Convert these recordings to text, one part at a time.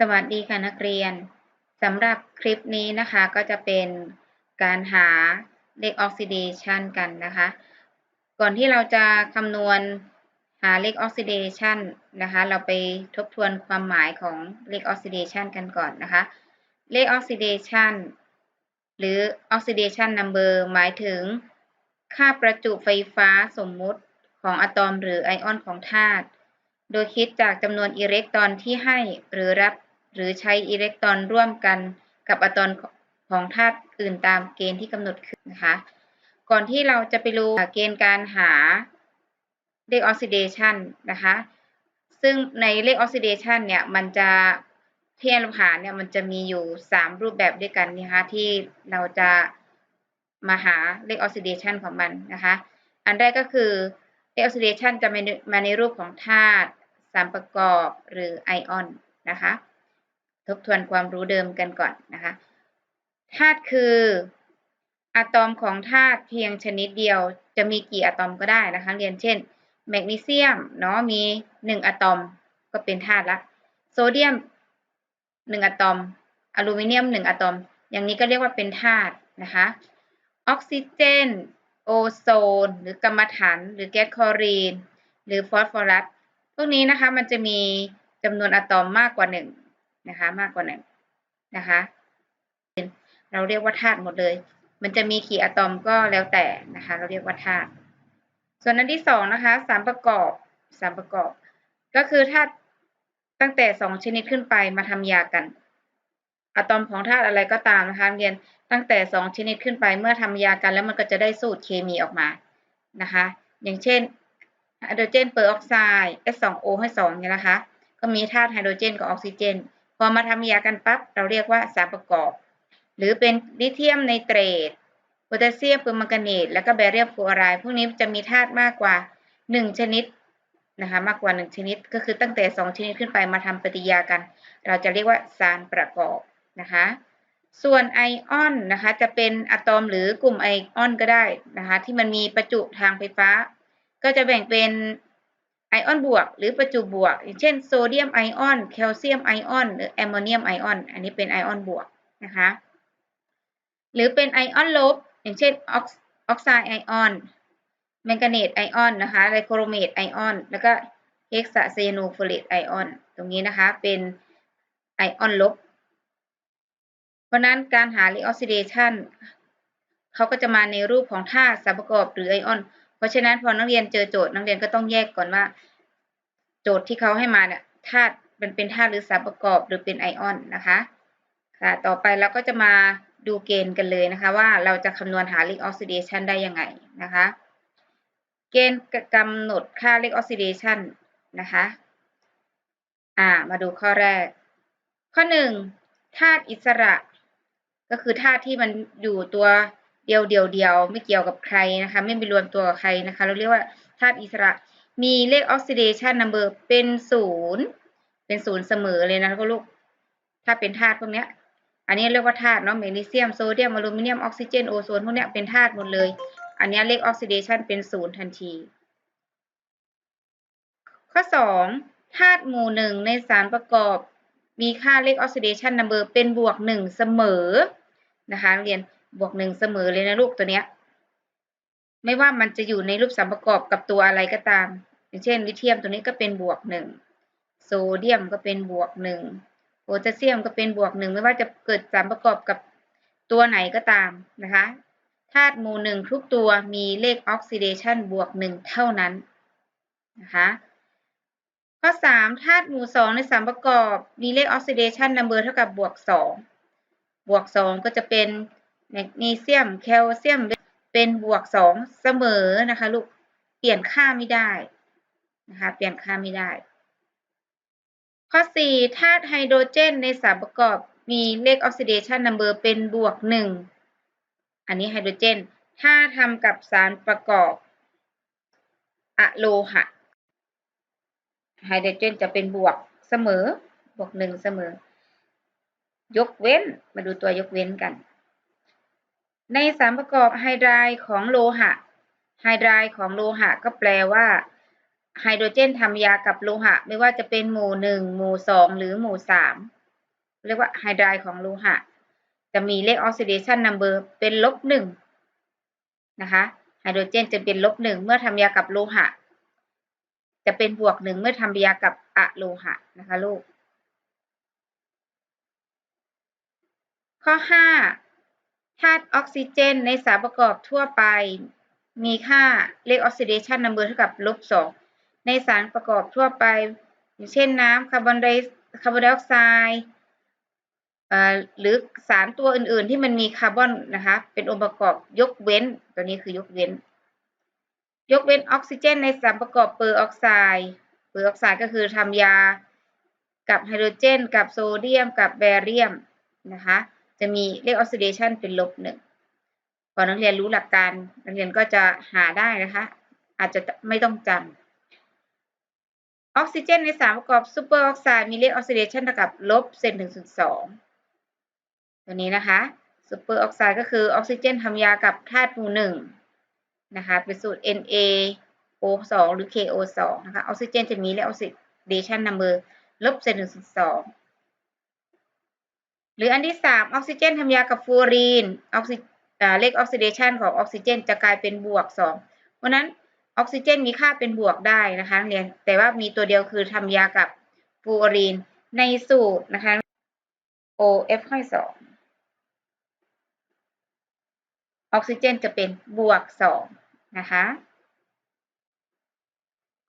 สวัสดีค่ะนักเรียนสำหรับคลิปนี้นะคะก็จะเป็นการหาเลขออกซิเดชันกันนะคะ ก่อนที่เราจะคำนวณหาเลขออกซิเดชันนะคะ เราไปทบทวนความหมายของเลขออกซิเดชันกันก่อนนะคะ เลขออกซิเดชันหรือออกซิเดชันนัมเบอร์หมายถึง ค่าประจุไฟฟ้าสมมุติของอะตอมหรือไอออนของธาตุโดยคิดจากจำนวนอิเล็กตรอนที่ให้หรือรับ หรือใช้อิเล็กตรอนร่วมกันกับอะตอมของธาตุอื่นตามเกณฑ์ที่กำหนดขึ้นนะคะ ก่อนที่เราจะไปรู้เกณฑ์การหาเลขออกซิเดชันนะคะ ซึ่งในเลขออกซิเดชันเนี่ยมันจะที่เราหาเนี่ยมันจะมีอยู่ 3 รูปแบบด้วยกันนะคะที่เราจะมาหาเลขออกซิเดชันของมันนะคะ อันแรกก็คือเลขออกซิเดชันจะมาในรูปของธาตุสารประกอบหรือไอออนนะคะ ทบทวนความรู้เดิมกันก่อนนะคะธาตุคืออะตอมของธาตุเพียงชนิดเดียวจะมีกี่อะตอมก็ได้นะคะเรียนเช่นแมกนีเซียมเนาะมี 1 อะตอมก็เป็นธาตุละโซเดียม 1 อะตอม อลูมิเนียม 1 อะตอม อย่างนี้ก็เรียกว่าเป็นธาตุนะคะออกซิเจน โอโซน หรือกรรมฐานหรือแก๊สคลอรีน หรือฟอสฟอรัสพวกนี้นะคะมันจะมีจำนวนอะตอมมากกว่า 1 นะคะ มากกว่านั้นนะคะเราเรียกว่าธาตุหมดเลย มันจะมีกี่อะตอมก็แล้วแต่นะคะ เราเรียกว่าธาตุส่วนอันที่สองนะคะสารประกอบสารประกอบ ก็คือธาตุตั้งแต่สองชนิดขึ้นไปมาทำยากันอะตอมของธาตุอะไรก็ตามนะคะเรียนตั้งแต่สองชนิดขึ้นไปเมื่อทำยากัน แล้วมันก็จะได้สูตรเคมีออกมานะคะ อย่างเช่นไฮโดรเจนเปอร์ออกไซด์ S2O ให้2เนี่ยนะคะ ก็มีธาตุไฮโดรเจนกับออกซิเจน พอมาทำยากันปั๊บเราเรียกว่าสารประกอบ หรือเป็นลิเธียมไนเตรตโพแทสเซียมเปอร์มังกานีตแล้วก็แบเรียมฟลูออไรด์พวกนี้จะมีธาตุมากกว่า 1 ชนิดนะคะมากกว่า 1 ชนิด ก็คือตั้งแต่ 2 ชนิดขึ้นไปมาทำปฏิกิริยากัน เราจะเรียกว่าสารประกอบนะคะส่วนไอออนนะคะจะเป็นอะตอมหรือกลุ่มไอออนก็ได้นะคะที่มันมีประจุทางไฟฟ้า ก็จะแบ่งเป็น ไอออนบวก หรือประจุบวก อย่างเช่นโซเดียมไอออน แคลเซียมไอออน หรือแอมโมเนียมไอออน อันนี้เป็นไอออนบวกนะคะ หรือเป็นไอออนลบ อย่างเช่นออกไซด์ไอออนแมงกานีตไอออนนะคะไลโครเมตไอออน แล้วก็เฮกซาเซโนโฟเลตไอออน ตรงนี้นะคะเป็นไอออนลบ เพราะนั้นการหารีออกซิเดชันเขาก็จะมาในรูปของธาตุสารประกอบหรือไอออน เพราะฉะนั้นพอนักเรียนเจอโจทย์นักเรียนก็ต้องแยกก่อนว่า โจทย์ที่เขาให้มาเนี่ยธาตุมันเป็นธาตุหรือสารประกอบหรือเป็นไอออนนะคะค่ะต่อไปเราก็จะมาดูเกณฑ์กันเลยนะคะ ว่าเราจะคำนวณหาเลขออกซิเดชันได้ยังไงนะคะ เกณฑ์กำหนดค่าเลขออกซิเดชันนะคะอ่ามาดูข้อแรก ข้อหนึ่งธาตุอิสระ ก็คือธาตุที่มันอยู่ตัว เดียวเดียวเดียวไม่เกี่ยวกับใครนะคะ ไม่ไปรวมตัวกับใครนะคะ เราเรียกว่าธาตุอิสระ มีเลขออกซิเดชันนัมเบอร์เป็นศูนย์เป็นศูนย์เสมอเลยนะลูกถ้าเป็นธาตุพวกเนี้ยอันนี้เรียกว่าธาตุเนาะแมกนีเซียมโซเดียมอลูมิเนียมออกซิเจนโอโซนพวกเนี้ยเป็นธาตุหมดเลย อันนี้เลขออกซิเดชันเป็นศูนย์ทันที ข้อสองธาตุหมู่หนึ่งในสารประกอบมีค่าเลขออกซิเดชันนัมเบอร์เป็นบวกหนึ่งเสมอนะคะเรียน บวกหนึ่งเสมอเลยนะลูกตัวเนี้ย ไม่ว่ามันจะอยู่ในรูปสารประกอบกับตัวอะไรก็ตาม อย่างเช่นลิเธียมตัวนี้ก็เป็นบวกหนึ่งโซเดียมก็เป็นบวกหนึ่งโพแทสเซียมก็เป็นบวกหนึ่งไม่ว่าจะเกิดสารประกอบกับตัวไหนก็ตามนะคะธาตุหมู่หนึ่งทุกตัวมีเลขออกซิเดชันบวกหนึ่งเท่านั้นนะคะข้อสามธาตุหมู่สองในสารประกอบมีเลขออกซิเดชันนัมเบอร์เท่ากับบวกสองบวกสองก็จะเป็น แมกนีเซียม แคลเซียมเป็นบวกสองเสมอนะคะลูก เปลี่ยนค่าไม่ได้นะคะ เปลี่ยนค่าไม่ได้ ข้อ4ธาตุไฮโดรเจนในสารประกอบมีเลขออกซิเดชันนัมเบอร์เป็นบวก1อันนี้ไฮโดรเจน ถ้าทำกับสารประกอบอะโลหะ ไฮโดรเจนจะเป็นบวกเสมอ บวก1เสมอ ยกเว้น มาดูตัวยกเว้นกัน ในสารประกอบไฮไดรของโลหะ ไฮไดรของโลหะก็แปลว่าไฮโดรเจนทำยากับโลหะ ไม่ว่าจะเป็นหมู่หนึ่งหมู่สองหรือหมู่สามเรียกว่าไฮไดร์ของโลหะ จะมีเลขออกซิเดชันนัมเบอร์เป็นลบหนึ่งนะคะไฮโดรเจนจะเป็นลบหนึ่งเมื่อทำยากับโลหะ จะเป็นบวกหนึ่งเมื่อทำยากับอะโลหะนะคะลูก ข้อ5 ธาตุออกซิเจนในสารประกอบทั่วไป มีค่าเลขออกซิเดชันนัมเบอร์เท่ากับลบสองในสารประกอบทั่วไป อย่างเช่นน้ำคาร์บอนไดคาร์บอนไดออกไซด์หรือสารตัวอื่นๆที่มันมีคาร์บอนนะคะเป็นองค์ประกอบยกเว้น ตัวนี้คือยกเว้น ยกเว้นออกซิเจนในสารประกอบเปอร์ออกไซด์เปอร์ออกไซด์ก็คือทำยากับไฮโดรเจน กับโซเดียม กับแบเรียมนะคะ จะมีเลขออกซิเดชันเป็นลบหนึ่งพอนักเรียนรู้หลักการ นักเรียนก็จะหาได้นะคะ อาจจะไม่ต้องจำออกซิเจนในสารประกอบซูเปอร์ออกไซด์มีเลขออกซิเดชันเท่ากับลบเซนถึงสองตัวนี้นะคะซูเปอร์ออกไซด์ก็คือออกซิเจนทำยากับธาตุหมู่หนึ่งนะคะเป็นสูตร NaO2 หรือ KO2 นะคะออกซิเจนจะมีเลขออกซิเดชันนัมเบอร์ลบเซนถึงสอง หรืออันที่สามออกซิเจนทำยากับฟลูออรีนออกซิเลขออกซิเดชันของออกซิเจนจะกลายเป็นบวกสองเพราะนั้นออกซิเจนมีค่าเป็นบวกได้นะคะเรียนแต่ว่ามีตัวเดียวคือทำยากับฟลูออรีนในสูตรนะคะ OF ค่อยสองออกซิเจนจะเป็นบวกสองนะคะ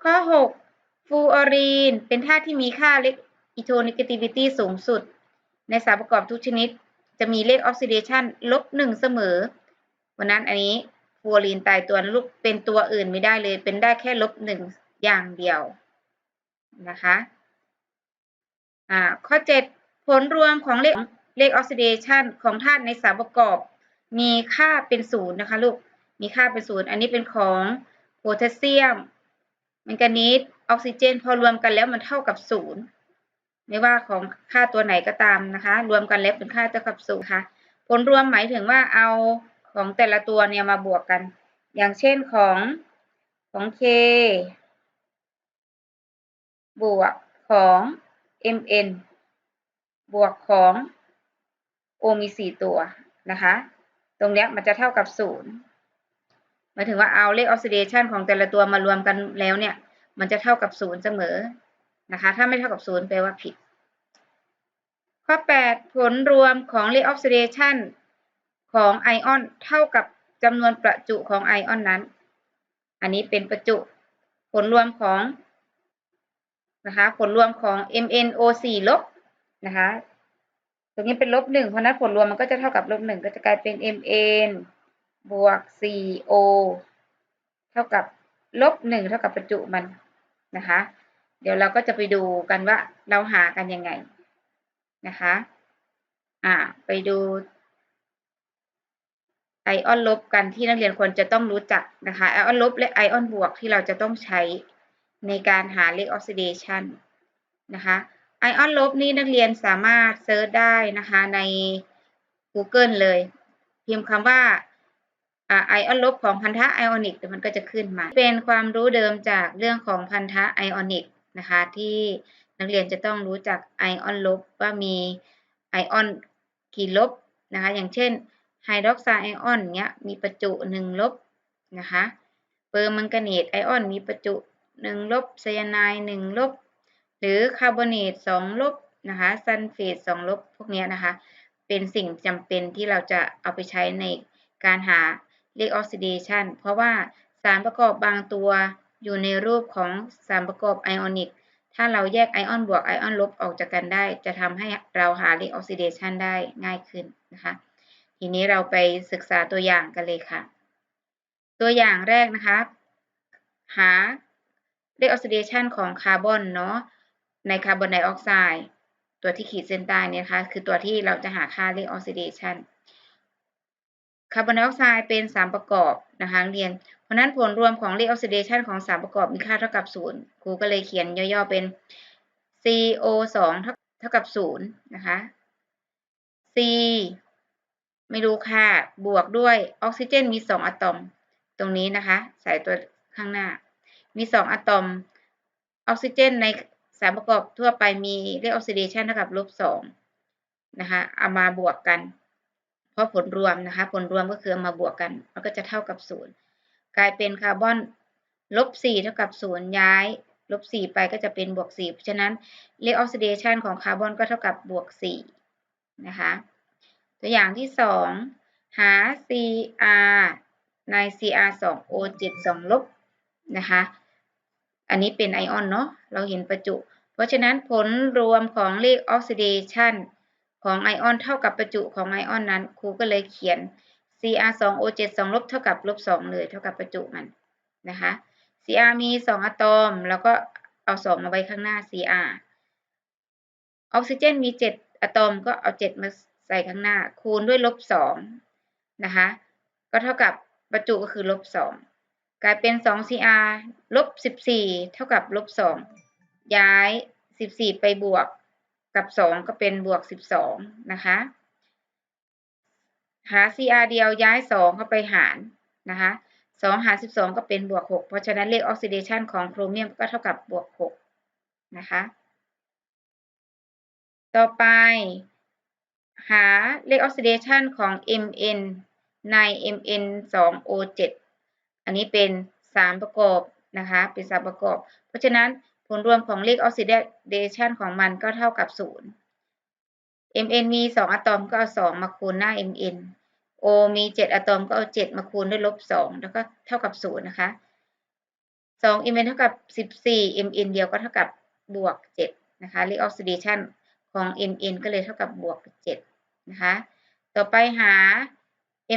ข้อ 6ฟลูออรีน เป็นธาตุที่มีค่าเลขอิโทนิกติวิตี้สูงสุด ในสารประกอบทุกชนิด จะมีเลขออกซิเดชันลบหนึ่งเสมอวันนั้นอันนี้ฟลูออรีนตายตัวลูกเป็นตัวอื่นไม่ได้เลย เป็นได้แค่ลบหนึ่งอย่างเดียวนะคะอ่าข้อ 7 ผลรวมของเลขเลขออกซิเดชันของธาตุในสารประกอบ มีค่าเป็นศูนย์นะคะลูกมีค่าเป็นศูนย์อันนี้เป็นของโพแทสเซียมแมงกานีสออกซิเจน พอรวมกันแล้วมันเท่ากับศูนย์ ไม่ว่าของค่าตัวไหนก็ตามนะคะ รวมกันแล้วเป็นค่าเท่ากับศูนย์ค่ะ ผลรวมหมายถึงว่าเอาของแต่ละตัวเนี่ยมาบวกกัน อย่างเช่นของของ K บวกของ Mn บวกของ O มีสี่ตัวนะคะ ตรงเนี้ยมันจะเท่ากับศูนย์หมายถึงว่าเอาเลขออกซิเดชันของแต่ละตัวมารวมกันแล้วเนี่ย มันจะเท่ากับศูนย์เสมอ นะคะ ถ้าไม่เท่ากับศูนย์แปลว่าผิด ข้อ 8 ผลรวมของเลขออกซิเดชันของไอออนเท่ากับจำนวนประจุของไอออนนั้น อันนี้เป็นประจุ ผลรวมของนะคะ ผลรวมของ MnO4 ลบนะคะ ตรงนี้เป็นลบหนึ่งเพราะนั้นผลรวมมันก็จะเท่ากับลบหนึ่งก็จะกลายเป็น mn บวก 4o เท่ากับลบหนึ่งเท่ากับประจุมันนะคะ เดี๋ยวเราก็จะไปดูกันว่าเราหากันยังไงนะคะ อ่า ไปดูไอออนลบกันที่นักเรียนควรจะต้องรู้จักนะคะไอออนลบและไอออนบวกที่เราจะต้องใช้ในการหาเลขออกซิเดชันนะคะไอออนลบนี่นักเรียนสามารถเซิร์ชได้นะคะใน Google เลย พิมพ์คำว่าไอออนลบของพันธะไอออนิกมันก็จะขึ้นมา เป็นความรู้เดิมจากเรื่องของพันธะไอออนิก นะคะ ที่นักเรียนจะต้องรู้จักไอออนลบว่ามีไอออนกี่ลบนะคะ อย่างเช่นไฮดรอกไซด์ไอออนเนี้ยมีประจุหนึ่งลบนะคะเปอร์มังกานีตไอออนมีประจุหนึ่งลบไซยาไนด์หนึ่งลบ หรือคาร์บอเนตสองลบนะคะซัลเฟตสองลบพวกนี้นะคะ เป็นสิ่งจำเป็นที่เราจะเอาไปใช้ในการหาเลขออกซิเดชันเพราะว่าสารประกอบบางตัว อยู่ในรูปของสารประกอบไอออนิก ถ้าเราแยกไอออนบวกไอออนลบออกจากกันได้ จะทำให้เราหาเลขออกซิเดชันได้ง่ายขึ้นนะคะ ทีนี้เราไปศึกษาตัวอย่างกันเลยค่ะ ตัวอย่างแรกนะคะ หาเลขออกซิเดชันของคาร์บอนเนาะ ในคาร์บอนไดออกไซด์ ตัวที่ขีดเส้นใต้เนี่ยนะคะ คือตัวที่เราจะหาค่าเลขออกซิเดชัน คาร์บอนไดออกไซด์เป็นสารประกอบนะคะเรียน เพราะนั้นผลรวมของเลขออกซิเดชันของสารประกอบมีค่าเท่ากับศูนย์ครูก็เลยเขียนย่อๆเป็น CO2 เท่ากับศูนย์นะคะ C ไม่รู้ค่าบวกด้วยออกซิเจนมีสองอะตอม ตรงนี้นะคะ ใส่ตัวข้างหน้า มีสองอะตอม ออกซิเจนในสารประกอบทั่วไปมีเลขออกซิเดชันเท่ากับลบสองนะคะ เอามาบวกกัน เพราะผลรวมนะคะ ผลรวมก็คือมาบวกกัน มันก็จะเท่ากับศูนย์กลายเป็นคาร์บอนลบสี่เท่ากับศูนย์ย้ายลบสี่ไปก็จะเป็นบวกสี่เพราะฉะนั้นเลขออกซิเดชันของคาร์บอนก็เท่ากับบวกสี่นะคะ ตัวอย่างที่สองหา Cr ใน Cr 2 O 7 2ลบนะคะ อันนี้เป็นไอออนเนาะ เราเห็นประจุ เพราะฉะนั้นผลรวมของเลขออกซิเดชัน ของไอออนเท่ากับประจุของไอออนนั้น ครูก็เลยเขียน Cr 2 O 7 2ลบเท่ากับลบ2เลย เท่ากับประจุมันนะคะ Cr มี 2 อะตอม แล้วก็เอา 2 มาไว้ข้างหน้า Cr ออกซิเจนมี 7 อะตอมก็เอา 7 มาใส่ข้างหน้า คูณด้วยลบ2นะคะ ก็เท่ากับประจุก็คือลบ2กลายเป็น 2Cr ลบ14 เท่ากับลบ2ย้าย 14 ไปบวก กับ2ก็เป็นบวก12นะคะ หา Cr เดียวย้าย2เข้าไปหารนะคะ2หาร12ก็เป็นบวก6เพราะฉะนั้นเลขออกซิเดชันของโครเมียมก็เท่ากับบวก6นะคะ ต่อไป หาเลขออกซิเดชันของ Mn ใน Mn 2 O7 อันนี้เป็นสารประกอบนะคะ เป็นสารประกอบ เพราะฉะนั้น ผลรวมของเลขออกซิเดชันของมันก็เท่ากับ 0 Mn มี 2 อะตอมก็เอา 2 มาคูณหน้า Mn O มี 7 อะตอมก็เอา 7 มาคูณด้วยลบ 2 แล้วก็เท่ากับ 0 นะคะ 2 Mn เท่ากับ 14 Mn เดียวก็เท่ากับบวก 7 นะคะ เลขออกซิเดชันของ Mn ก็เลยเท่ากับบวก 7 นะคะ ต่อไปหา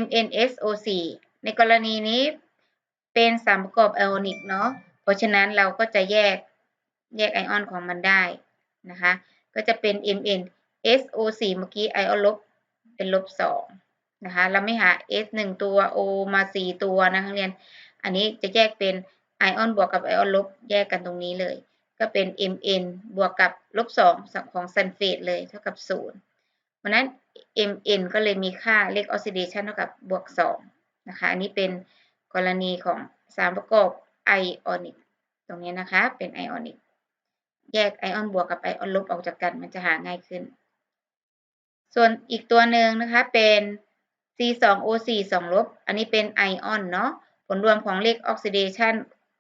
MnSO4 ในกรณีนี้เป็นสารประกอบไอออนิกเนาะ เพราะฉะนั้นเราก็จะแยก แยกไอออนของมันได้นะคะ ก็จะเป็น MnSO4 เมื่อกี้ไอออนลบเป็นลบ2นะคะ เราไม่หา S 1ตัว O มา 4 ตัวนะคะเรียน อันนี้จะแยกเป็นไอออนบวกกับไอออนลบแยกกันตรงนี้เลย ก็เป็น Mn บวกกับลบ2ของซัลเฟตเลยเท่ากับ 0 เพราะนั้น Mn ก็เลยมีค่าเลขออกซิเดชันเท่ากับบวก2นะคะ อันนี้เป็นกรณีของสารประกอบไอออนิก ตรงนี้นะคะ เป็นไอออนิก แยกไอออนบวกกับไอออนลบออกจากกันมันจะหาง่ายขึ้น ส่วนอีกตัวหนึ่งนะคะเป็น C2O4 2ลบ อันนี้เป็นไอออนเนาะ ผลรวมของเลขออกซิเดชัน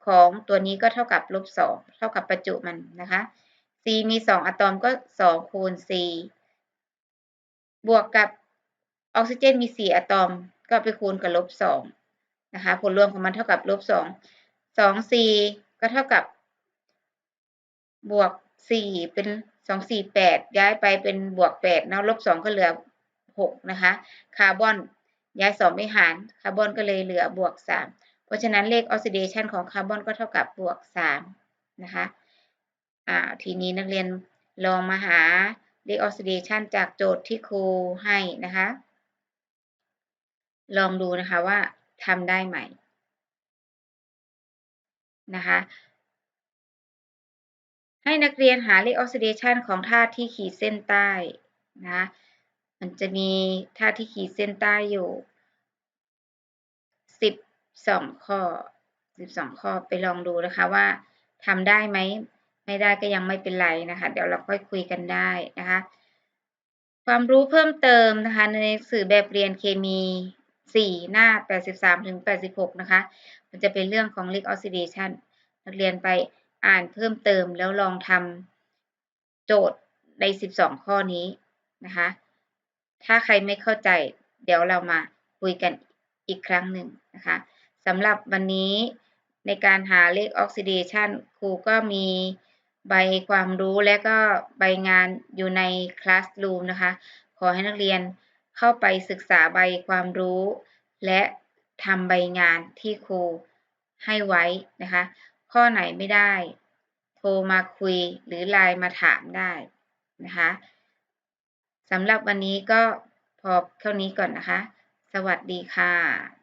ของตัวนี้ก็เท่ากับลบ2เท่ากับประจุมันนะคะ C มี 2 อะตอมก็ 2 คูณ C บวกกับออกซิเจนมี 4 อะตอม ก็ไปคูณกับลบ2นะคะ ผลรวมของมันเท่ากับลบ2 2 C ก็เท่ากับ บวก4เป็น2 4 8ย้ายไปเป็นบวก8นะลบ2ก็เหลือ6นะคะคาร์บอนย้าย2ไม่หารคาร์บอนก็เลยเหลือบวก3เพราะฉะนั้นเลขออกซิเดชันของคาร์บอนก็เท่ากับบวก3นะคะอ่าทีนี้นักเรียนลองมาหาเลขออกซิเดชันจากโจทย์ที่ครูให้นะคะ ลองดูนะคะว่าทำได้ไหมนะคะ ให้นักเรียนหาเลขออกซิเดชันของธาตุที่ขีดเส้นใต้นะ มันจะมีธาตุที่ขีดเส้นใต้อยู่สิบสองข้อสิบสองข้อไปลองดูนะคะว่าทำได้ไหม ไม่ได้ก็ยังไม่เป็นไรนะคะ เดี๋ยวเราค่อยคุยกันได้นะคะ ความรู้เพิ่มเติมนะคะ ในหนังสือแบบเรียนเคมีสี่หน้าแปดสิบสามถึงแปดสิบหกนะคะ มันจะเป็นเรื่องของ leak oxidation นักเรียนไป อ่านเพิ่มเติมแล้วลองทำโจทย์ในสิบสองข้อนี้นะคะ ถ้าใครไม่เข้าใจ เดี๋ยวเรามาคุยกันอีกครั้งหนึ่งนะคะสำหรับวันนี้ในการหาเลขออกซิเดชันครูก็มีใบความรู้และก็ใบงานอยู่ในคลาสรูมนะคะ ขอให้นักเรียนเข้าไปศึกษาใบความรู้ และทำใบงานที่ครูให้ไว้นะคะ ข้อไหนไม่ได้ โทรมาคุยหรือไลน์มาถามได้นะคะสำหรับวันนี้ก็พอเท่านี้ก่อนนะคะ สวัสดีค่ะ